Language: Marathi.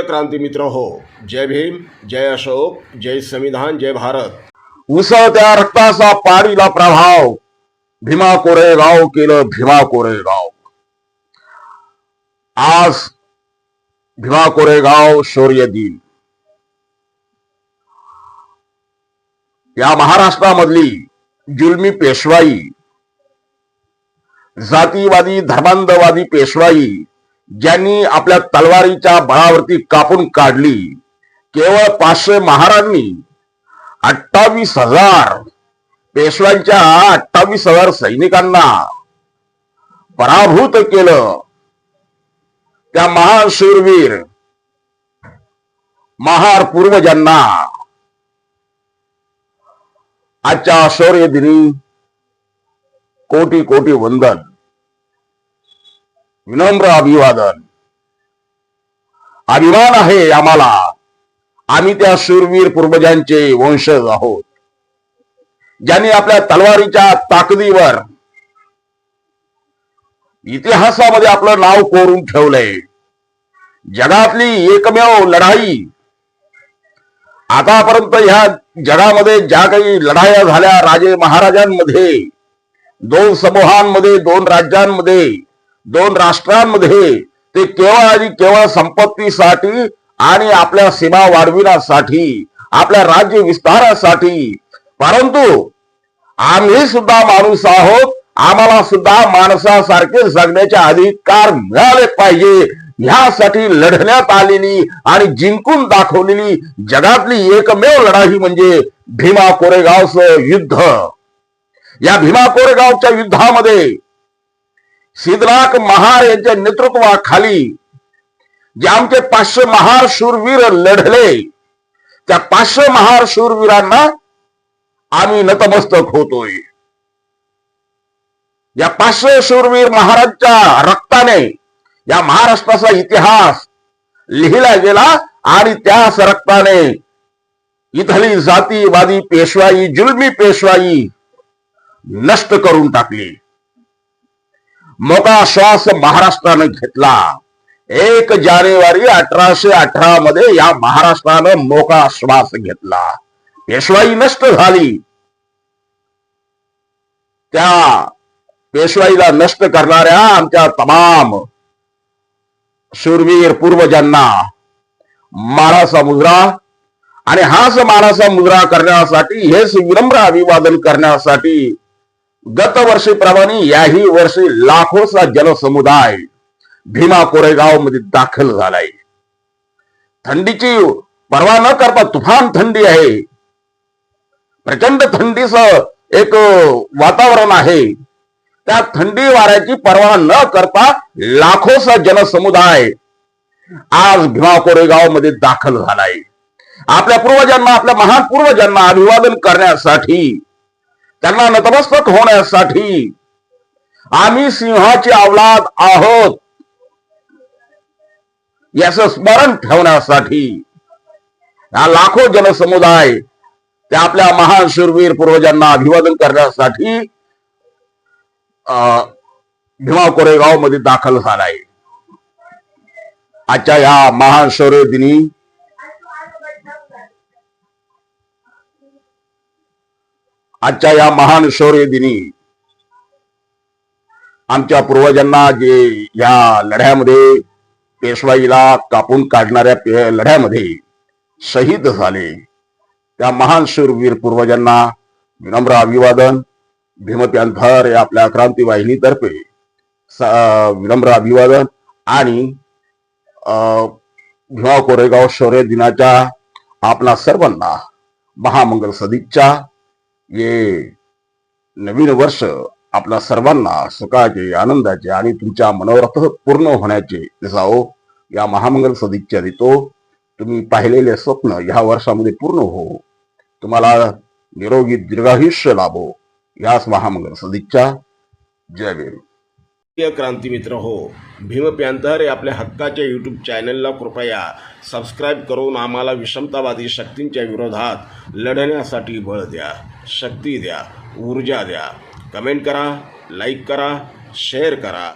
प्रिय क्रांती मित्र हो जय भीम जय अशोक जय संविधान जय भारत. उसळत्या रक्ताचा पाडीला प्रभाव भीमा कोरेगाव केलं भीमा कोरेगाव आज भीमा कोरेगाव शौर्य दिन. या महाराष्ट्रामधली जुलमी पेशवाई जातीवादी धर्मांधवादी पेशवाई ज्यांनी आपल्या तलवारीच्या बळावरती कापून काढली केवळ पाचशे महारांनी अठ्ठावीस हजार पेशव्यांच्या अठ्ठावीस हजार सैनिकांना पराभूत केलं. त्या महान शूरवीर महार पूर्वजांना आजच्या शौर्य दिनी कोटी कोटी वंदन. विनम्र अभिवादन. अभिमान आहे आम्हाला. आम्ही त्या शूरवीर पूर्वजांचे वंशज आहोत. ज्यांनी आपल्या तलवारीच्या ताकदीवर इतिहासामध्ये आपलं नाव कोरून ठेवलंय. जगातली एकमेव लढाई. आतापर्यंत ह्या जगामध्ये ज्या काही लढाया झाल्या राजे महाराजांमध्ये दोन समूहांमध्ये दोन राज्यांमध्ये दोन राष्ट्रांमध्ये ते केवळ आणि केवळ संपत्तीसाठी आणि आपल्या सीमा वाढविण्यासाठी आपल्या राज्य विस्तारासाठी. परंतु आम्ही सुद्धा माणूस आहोत. आम्हाला सुद्धा माणसासारखे जगण्याचे अधिकार मिळाले पाहिजे. ह्यासाठी लढण्यात आलेली आणि जिंकून दाखवलेली जगातली एकमेव लढाई म्हणजे भीमा कोरेगावचं युद्ध. या भीमा कोरेगावच्या युद्धामध्ये सिद्धनाथ महार यांच्या नेतृत्वाखाली जे आमचे पाचशे महार शूरवीर लढले त्या पाचशे महार शूरवीरांना आम्ही नतमस्तक होतोय. या पाचशे शूरवीर महाराजच्या रक्ताने या महाराष्ट्राचा इतिहास लिहिला गेला आणि त्याच रक्ताने इथली जातीवादी पेशवाई जुलमी पेशवाई नष्ट करून टाकली. मोका श्वास महाराष्ट्रानं घेतला. एक जानेवारी अठराशे अठरा मध्ये या महाराष्ट्रानं मोका श्वास घेतला. पेशवाई नष्ट झाली. त्या पेशवाईला नष्ट करणाऱ्या आमच्या तमाम शूरवीर पूर्वजांना माळाचा मुजरा आणि हाच माळाचा मुजरा करण्यासाठी हेच विनम्र अभिवादन करण्यासाठी गत वर्षीप्रमाणे याही वर्षी लाखोचा जनसमुदाय भीमा कोरेगावमध्ये दाखल झालाय. थंडीची पर्वा न करता तुफान थंडी आहे. प्रचंड थंडीचं एक वातावरण आहे. त्या थंडी वाऱ्याची पर्वा न करता लाखोचा जनसमुदाय आज भीमा कोरेगावमध्ये दाखल झालाय. आपल्या पूर्वजांना आपल्या महान पूर्वजांना अभिवादन करण्यासाठी त्यांना नतमस्तक होण्यासाठी आम्ही सिंहाची अवलाद आहोत. याचं स्मरण ठेवण्यासाठी हा लाखो जनसमुदाय ते आपल्या महान शूरवीर पूर्वजांना अभिवादन करण्यासाठी अं, भीमा कोरेगावमध्ये दाखल झालाय. आजच्या या महान शौर्य दिनी आजच्या या महान शौर्य दिनी आमच्या पूर्वजांना जे या लढ्यामध्ये पेशवाईला कापून काढणाऱ्या लढ्यामध्ये शहीद झाले त्या महान शूरवीर पूर्वजांना विनम्र अभिवादन भीमप्यांथर या आपल्या क्रांती वाहिनीतर्फे विनम्र अभिवादन आणि अं, भीमा कोरेगाव शौर्य दिनाच्या आपणा सर्वांना महामंगल सदिच्छा. ये नवीन वर्ष आपल्या सर्वांना सुखाचे आनंदाचे आणि तुमच्या मनोरथ पूर्ण होण्याचे जाओ या महामंगल सदिच्छा देतो. तुम्ही पाहिलेले स्वप्न ह्या वर्षामध्ये पूर्ण हो. तुम्हाला निरोगी दीर्घायुष्य लाभो. याच महामंगल सदिच्छा. जय भीम. क्रांती मित्र हो भीम पॅन्थर आपल्या हक्काच्या यूट्यूब चॅनलला कृपया सबस्क्राईब करून आम्हाला विषमतावादी शक्तींच्या विरोधात लढण्यासाठी बळ द्या. शक्ती द्या ऊर्जा द्या. कमेंट करा लाईक करा शेअर करा.